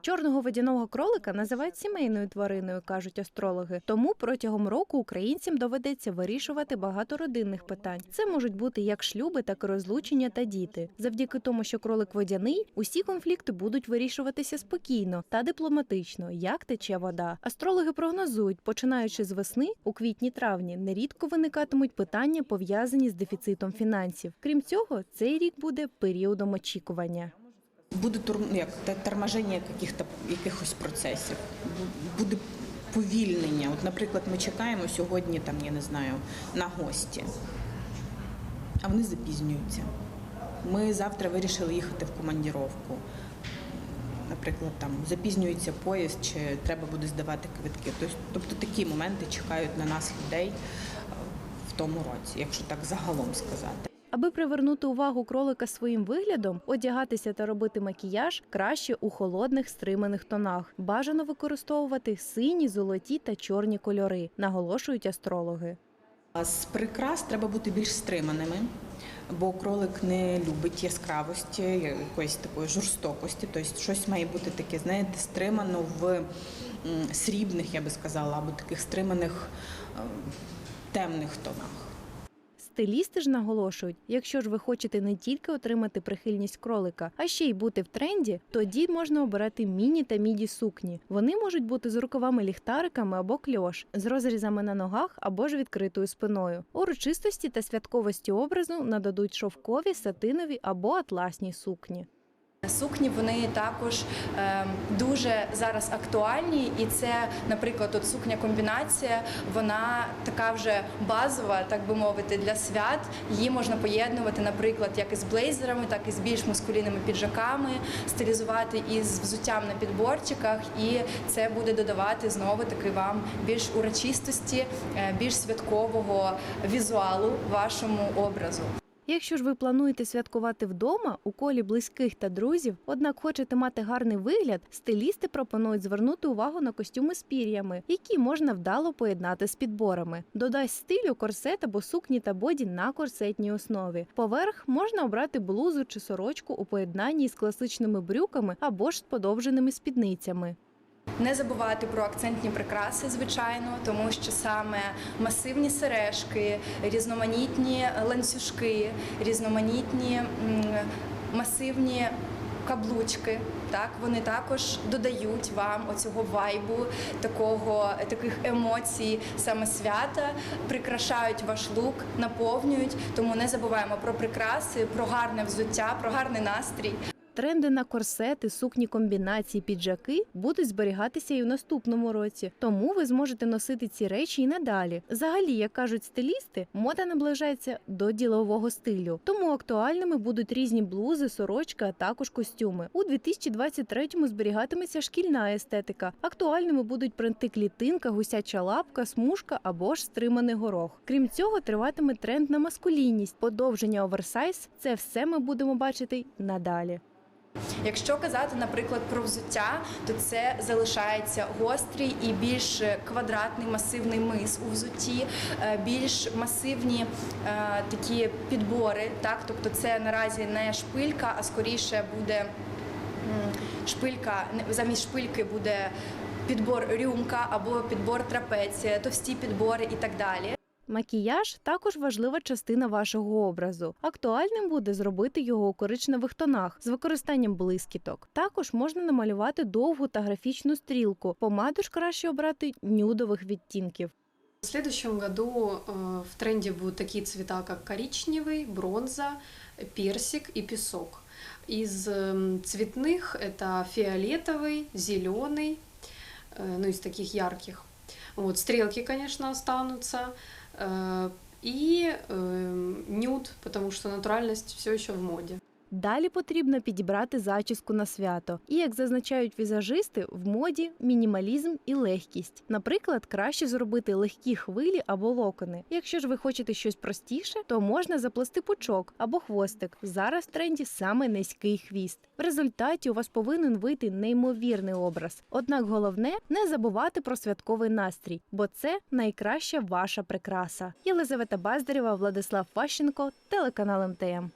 Чорного водяного кролика називають сімейною твариною, кажуть астрологи. Тому протягом року українцям доведеться вирішувати багато родинних питань. Це можуть бути як шлюби, так і розлучення та діти. Завдяки тому, що кролик водяний, усі конфлікти будуть вирішуватися спокійно та дипломатично, як тече вода. Астрологи прогнозують, починаючи з весни, у квітні-травні нерідко виникатимуть питання, пов'язані з дефіцитом фінансів. Крім цього, цей рік буде періодом очікування. Буде тур, ну, як, торможення якихось процесів, буде повільнення. От, наприклад, ми чекаємо сьогодні, там, я не знаю, на гості, а вони запізнюються. Ми завтра вирішили їхати в командіровку. Наприклад, там запізнюється поїзд, чи треба буде здавати квитки. Тобто, такі моменти чекають на нас людей в тому році, якщо так загалом сказати. Аби привернути увагу кролика своїм виглядом, одягатися та робити макіяж краще у холодних стриманих тонах. Бажано використовувати сині, золоті та чорні кольори, наголошують астрологи. З прикрас треба бути більш стриманими, бо кролик не любить яскравості, якоїсь такої жорстокості. Тобто щось має бути таке, знаєте, стримано в срібних, я би сказала, або таких стриманих е, темних тонах. Стилісти ж наголошують, якщо ж ви хочете не тільки отримати прихильність кролика, а ще й бути в тренді, тоді можна обирати міні та міді сукні. Вони можуть бути з рукавами-ліхтариками або кльош, з розрізами на ногах або ж відкритою спиною. Урочистості та святковості образу нададуть шовкові, сатинові або атласні сукні. Сукні вони також е, дуже зараз актуальні, і це, наприклад, от сукня комбінація, вона така вже базова, так би мовити, для свят. Її можна поєднувати, наприклад, як із блейзерами, так і з більш мускулінними піджаками, стилізувати із взуттям на підборчиках, і це буде додавати знову таки вам більш урочистості, е, більш святкового візуалу вашому образу. Якщо ж ви плануєте святкувати вдома у колі близьких та друзів, однак хочете мати гарний вигляд, стилісти пропонують звернути увагу на костюми з пір'ями, які можна вдало поєднати з підборами. Додасть стилю корсет або сукні та боді на корсетній основі. Поверх можна обрати блузу чи сорочку у поєднанні з класичними брюками або ж з подовженими спідницями. Не забувати про акцентні прикраси, звичайно, тому що саме масивні сережки, різноманітні ланцюжки, різноманітні масивні каблучки. Так, вони також додають вам оцього вайбу, такого таких емоцій саме свята, прикрашають ваш лук, наповнюють. Тому не забуваємо про прикраси, про гарне взуття, про гарний настрій. Тренди на корсети, сукні комбінації, піджаки будуть зберігатися і в наступному році, тому ви зможете носити ці речі і надалі. Взагалі, як кажуть стилісти, мода наближається до ділового стилю, тому актуальними будуть різні блузи, сорочки, а також костюми. У 2023-му зберігатиметься шкільна естетика. Актуальними будуть принти клітинка, гусяча лапка, смужка або ж стриманий горох. Крім цього, триватиме тренд на маскулінність, подовження оверсайз. Це все ми будемо бачити надалі. Якщо казати, наприклад, про взуття, то це залишається гострий і більш квадратний масивний мис у взутті, е, більш масивні е, такі підбори. Так, тобто це наразі не шпилька, а скоріше буде шпилька. Замість шпильки буде підбор рюмка або підбор трапеція, товсті підбори і так далі. Макіяж також важлива частина вашого образу. Актуальним буде зробити його у коричневих тонах з використанням блискіток. Також можна намалювати довгу та графічну стрілку. Помаду ж краще обрати нюдових відтінків. В следующем году э, в тренде будут такие цвета, как коричневый, бронза, персик и песок. Из эм, цветных это фиолетовый, зеленый, э, ну из таких ярких. Вот стрелки, конечно, останутся. э, И э, нюд, потому что натуральность все еще в моде. Далі потрібно підібрати зачіску на свято. І як зазначають візажисти, в моді мінімалізм і легкість. Наприклад, краще зробити легкі хвилі або локони. Якщо ж ви хочете щось простіше, то можна заплести пучок або хвостик. Зараз в тренді саме низький хвіст. В результаті у вас повинен вийти неймовірний образ. Однак головне не забувати про святковий настрій, бо це найкраща ваша прикраса. Єлизавета Баздарєва, Владислав Ващенко, телеканал МТМ.